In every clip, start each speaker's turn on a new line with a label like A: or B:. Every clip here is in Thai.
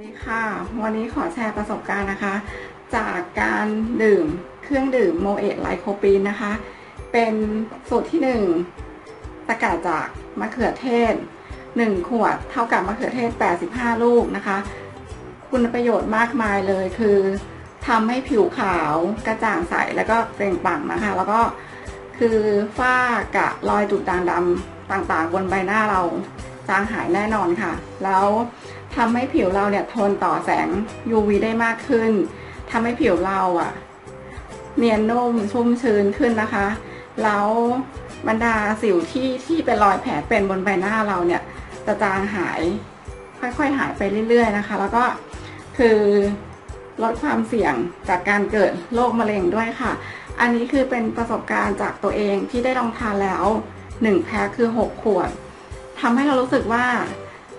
A: สดีค่ะ วันนี้ขอแชร์ประสบการณ์นะคะ จากการดื่มเครื่องดื่มโมเอะไลโคปีนนะคะ เป็นสูตรที่หนึ่งสกัดจากมะเขือเทศ 1 ขวดเท่ากับมะเขือเทศ 85 ลูกนะคะ คุณประโยชน์มากมายเลยคือทำให้ผิวขาวกระจ่างใสแล้วก็เปล่งปลั่งนะคะ แล้วก็คือฝ้ากะรอยจุดด่างดำต่างๆ บนใบหน้าเรา จางหายแน่นอนค่ะ แล้วทำให้ผิวเราเนี่ยทนต่อแสง UV ได้มากขึ้นทำให้ผิวเราอะเนียนนุ่มชุ่มชื้นขึ้นนะคะ แล้วบรรดาสิวที่ที่เป็นรอยแผลเป็นบนใบหน้าเราเนี่ย จะจางหายค่อยๆหายไปเรื่อย ๆนะคะ แล้วก็คือลดความเสี่ยงจากการเกิดโรคมะเร็งด้วยค่ะ อันนี้คือเป็นประสบการณ์จากตัวเองที่ได้ลองทานแล้ว 1 แพ็คคือ 6 ขวด ทำให้เรารู้สึกว่า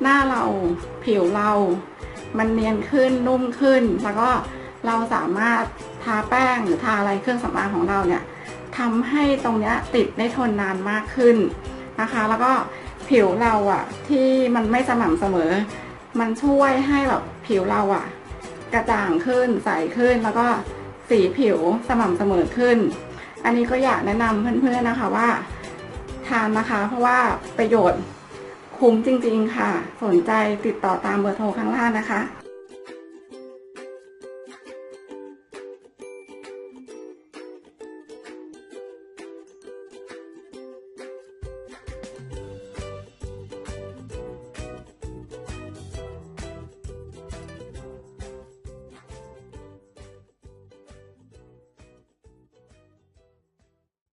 A: หน้าเราผิวเรา มันเนียนขึ้นนุ่มขึ้น แล้วก็เราสามารถทาแป้งหรือทาอะไรเครื่องสำอางของเราเนี่ยทำให้ตรงเนี้ยติดได้ทนนานมากขึ้นนะคะ แล้วก็ผิวเราอะที่มันไม่สม่ำเสมอ มันช่วยให้แบบผิวเราอะกระจ่างขึ้นใสขึ้นแล้วก็สีผิวสม่ำเสมอขึ้น อันนี้ก็อยากแนะนำเพื่อนๆนะคะว่า ทานนะคะ เพราะว่าประโยชน์ คุ้มจริง ๆ ค่ะ สนใจติดต่อตามเบอร์โทรข้างล่างนะคะ